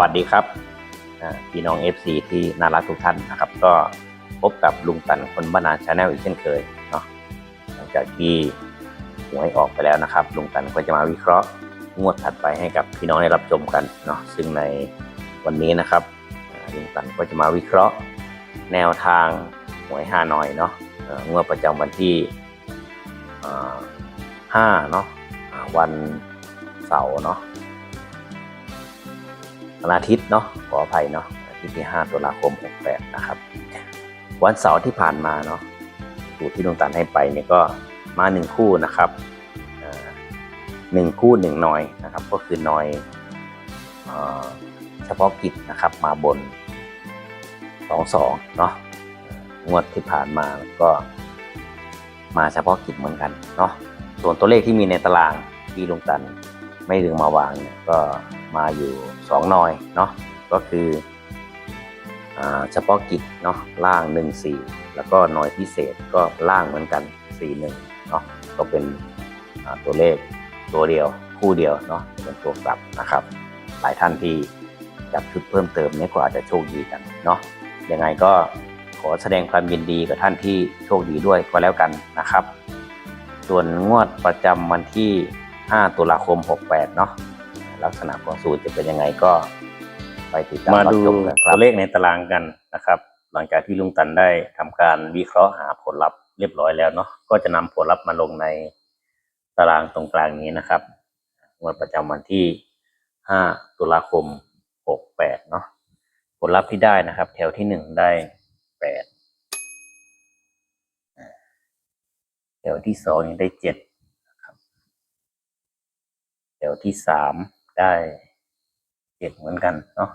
วัสดีครับพี่น้อง FC ที่น่ารักทุกท่านนะครับ ก็พบกับลุงตันคนบ้านนาชาแนลอีกเช่นเคยเนาะหลังจากที่หวยออกไปแล้วนะครับ ลุงตันก็จะมาวิเคราะห์งวดถัดไปให้กับพี่น้องได้รับชมกันเนาะซึ่งในวันนี้นะครับลุงตันก็จะมาวิเคราะห์แนวทางหวยฮานอยเนาะงวดประจำวันที่ห้าเนาะวันเสาร์เนาะ วันอาทิตย์เนาะขออภัยเนาะอาทิตย์ที่ 5ตุลาคม 68 นะครับ วันเสาร์ที่ผ่านมาเนาะสูตรที่ดวงตันให้ไปเนี่ยก็มาหนึ่งคู่นะครับหนึ่งคู่หนึ่งหนอยนะครับ ก็คือหน่อยเฉพาะกิจนะครับมาบน22เนาะงวดที่ผ่านมาก็มาเฉพาะกิจเหมือนกันเนาะส่วนตัวเลขที่มีในตารางที่ลุงตันไม่ดึงมาวางเนี่ยก็มาอยู่สองหน่อยเนาะก็คือเฉพาะกิจเนาะล่างหนึ่งสี่แล้วก็หน่อยพิเศษก็ล่างเหมือนกันสี่หนึ่งเนาะก็เป็นตัวเลขตัวเดียวคู่เดียวเนาะเป็นตัวกลับนะครับ หลายท่านที่จับชุดเพิ่มเติมนี่ก็อาจจะโชคดีกันเนาะยังไงก็ขอแสดงความยินดีกับท่านที่โชคดีด้วยก็แล้วกันนะครับ ส่วนงวดประจำวันที่ 5 ตุลาคม 68 เนาะ ลักษณะของสูตรจะเป็นยังไงก็ ไปติดตามมาดูตัวเลขในตารางกันนะครับ หลังจากที่ลุงตันได้ทำการวิเคราะห์หาผลลัพธ์เรียบร้อยแล้วเนาะก็จะนำผลลัพธ์มาลงในตารางตรงกลางนี้นะครับงวดประจำวันที่ 5 ตุลาคม 68 เนาะผลลัพธ์ที่ได้นะครับ แถวที่ 1 ได้ 8 แถวที่สองยังได้เจ็ดนะครับแถวที่สาม ได้เจ็ดเหมือนกันเนาะ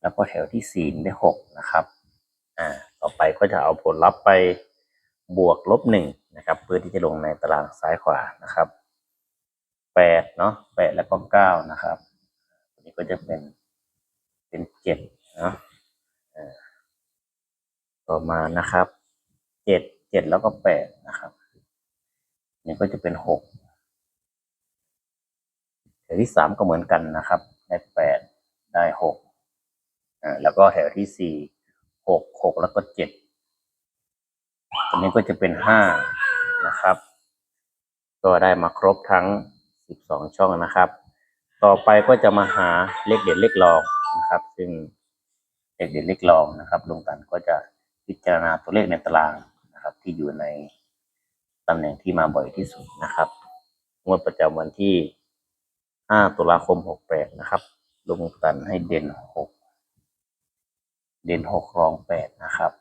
แล้วก็แถวที่สี่ได้หกนะครับอ่าต่อไปก็จะเอาผลลัพธ์ไปบวกลบหนึ่งนะครับ เพื่อที่จะลงในตารางซ้ายขวานะครับแปดเนาะแปดแล้วก็เก้านะครับอันนี้ก็จะเป็นเป็นเจ็ดเนาะอ่าต่อมานะครับเจ็ดเจ็ดแล้วก็แปดนะครับนี่ก็จะเป็นหก แถวที่สามก็เหมือนกันนะครับ ได้แปดได้หกอ่าแล้วก็แถวที่สี่หกหกแล้วก็เจ็ดตัวนี้ก็จะเป็นห้านะครับ ก็ได้มาครบทั้งสิบสองช่องนะครับ ต่อไปก็จะมาหาเลขเด่นเลขรองนะครับ ซึ่งเลขเด่นเลขรองนะครับลงตันก็จะพิจารณาตัวเลขในตารางนะครับ ที่อยู่ในตำแหน่งที่มาบ่อยที่สุดนะครับงวดประจำวันที่ 5ตุลาคม68นะครับลุงตันให้เด่น6เด่น6รอง8นะครับ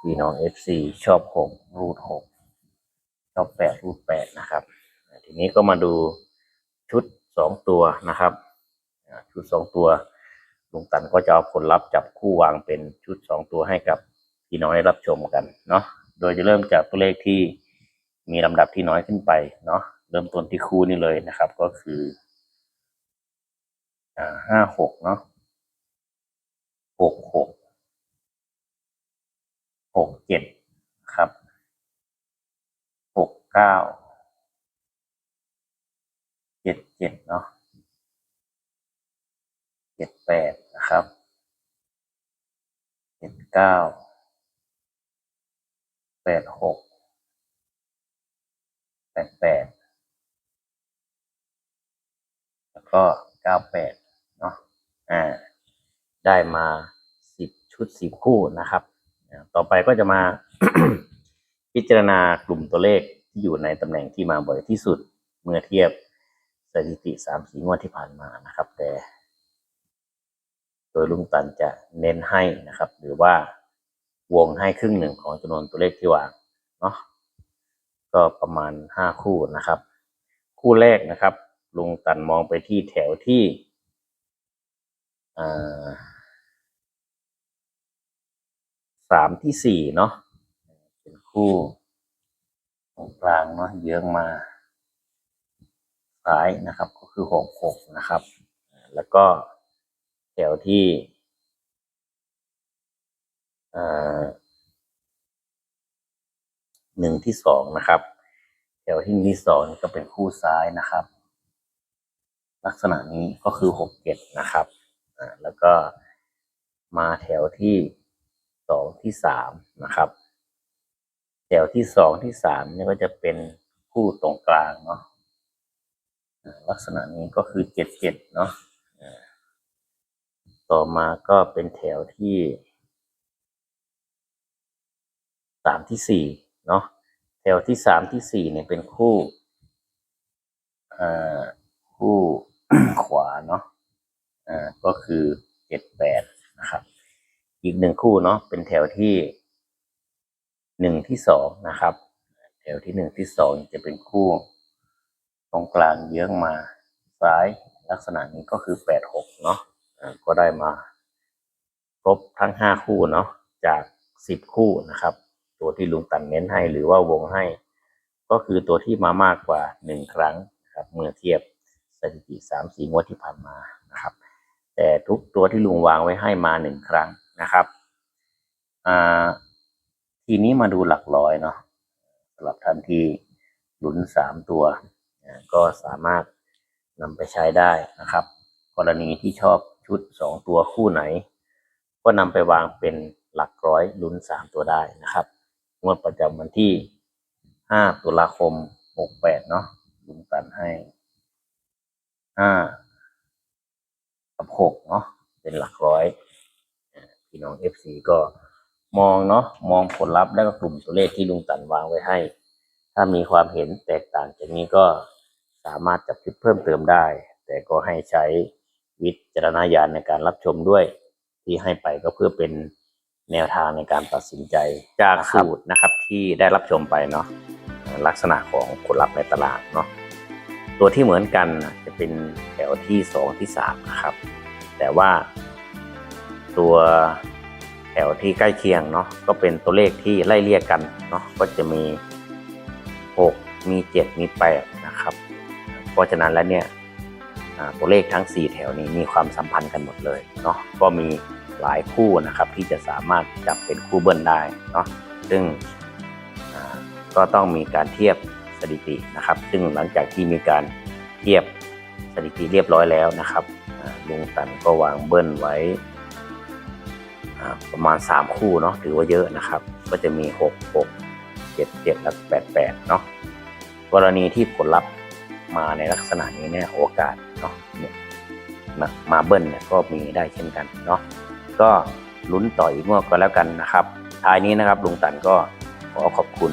พี่น้อง FC ชอบ6รูด6ชอบ8รูด8นะครับ ทีนี้ก็มาดูชุด2ตัวนะครับ ชุด2ตัวลุงตันก็จะเอาผลลัพธ์จับคู่วางเป็นชุด2ตัวให้กับพี่น้องได้รับชมกันเนาะ โดยจะเริ่มจากตัวเลขที่มีลำดับที่น้อยขึ้นไปเนาะ เริ่มต้นที่คู่นี่เลยนะครับ ก็คือห้าหกเนาะหกหกหกเจ็ดครับหกเก้าเจ็ดเจ็ดเนาะเจ็ดแปดนะครับเจ็ดเก้าแปดหกแปดแปด แล้ว ก็เก้าแปดเนาะอ่าได้มาสิบชุดสิบคู่นะครับ ต่อไปก็จะมาพิจารณากลุ่มตัวเลขที่อยู่ในตำแหน่งที่มาบ่อยที่สุดเมื่อเทียบสถิติสามสีงวดที่ผ่านมานะครับ แต่โดยลุงตันจะเน้นให้นะครับ หรือว่าวงให้ครึ่งหนึ่งของจำนวนตัวเลขที่วางเนาะก็ประมาณห้าคู่นะครับ คู่แรกนะครับ ลุงตันมองไปที่แถวที่สามที่สี่เนาะเป็นคู่ตรงกลางเนาะเยื้องมาซ้ายนะครับ ก็คือหกหกนะครับ แล้วก็แถวที่หนึ่งที่สองนะครับ แถวที่หนึ่งที่สองก็เป็นคู่ซ้ายนะครับ ลักษณะนี้ก็คือหกเจ็ดนะครับอ่าแล้วก็มาแถวที่สองที่สามนะครับ แถวที่สองที่สามเนี่ยก็จะเป็นคู่ตรงกลางเนาะลักษณะนี้ก็คือเจ็ดเจ็ดเนาะอ่าต่อมาก็เป็นแถวที่สามที่สี่เนาะแถวที่สามที่สี่เนี่ยเป็นคู่อ่าคู่ ขวาเนาะอ่าก็คือเจ็ดแปดนะครับ อีกหนึ่งคู่เนาะเป็นแถวที่หนึ่งที่สองนะครับ แถวที่หนึ่งที่สองจะเป็นคู่ ตรงกลางเยื้องมาซ้ายลักษณะนี้ก็คือแปดหกเนาะอ่าก็ได้มาครบทั้งห้าคู่เนาะจากสิบคู่นะครับ ตัวที่ลุงตันเน้นให้หรือว่าวงให้ ก็คือตัวที่มามากกว่าหนึ่งครั้งครับเมื่อเทียบ สถิติสามสี่งวดที่ผ่านมานะครับ แต่ทุกตัวที่ลุงวางไว้ให้มาหนึ่งครั้งนะครับอ่าทีนี้มาดูหลักร้อยเนาะสำหรับท่านที่ลุ้นสามตัว ก็สามารถนำไปใช้ได้นะครับ กรณีที่ชอบชุดสองตัวคู่ไหน ก็นำไปวางเป็นหลักร้อยลุ้นสามตัวได้นะครับงวดประจำวันที่5ตุลาคม68เนาะลุงตันให้ 5กับ6เนาะเป็นหลักร้อยพี่น้อง FC ก็มองเนาะมองผลลัพธ์และก็กลุ่มตัวเลขที่ลุงตันวางไว้ให้ ถ้ามีความเห็นแตกต่างจากนี้ก็สามารถจับพิดเพิ่มเติมได้ แต่ก็ให้ใช้วิจารณญาณในการรับชมด้วย ที่ให้ไปก็เพื่อเป็นแนวทางในการตัดสินใจจากสูตรนะครับที่ได้รับชมไปเนาะลักษณะของผลลัพธ์ในตลาดเนาะ ตัวที่เหมือนกันจะเป็นแถวที่สองที่สามนะครับ แต่ว่าตัวแถวที่ใกล้เคียงเนาะก็เป็นตัวเลขที่ไล่เลี่ยกันเนาะก็จะมีหกมีเจ็ดมีแปดนะครับ เพราะฉะนั้นแล้วเนี่ยตัวเลขทั้ง 4 แถวนี้มีความสัมพันธ์กันหมดเลยเนาะก็มีหลายคู่นะครับที่จะสามารถจับเป็นคู่เบิ้ลได้เนาะซึ่งก็ต้องมีการเทียบ สถิตินะครับ ซึ่งหลังจากที่มีการเทียบสถิติเรียบร้อยแล้วนะครับลุงตันก็วางเบิ้ลไว้ประมาณ 3 คู่เนาะถือว่าเยอะนะครับ ก็จะมี 6 6 7 7และ8 8เนาะกรณีที่ผลลัพธ์มาในลักษณะนี้เนี่ยโอกาสเนาะมามาเบิ้ลเนี่ยก็มีได้เช่นกันเนาะก็ลุ้นต่ออีกงวดก็แล้วกันนะครับท้ายนี้นะครับลุงตันก็ขอขอบคุณ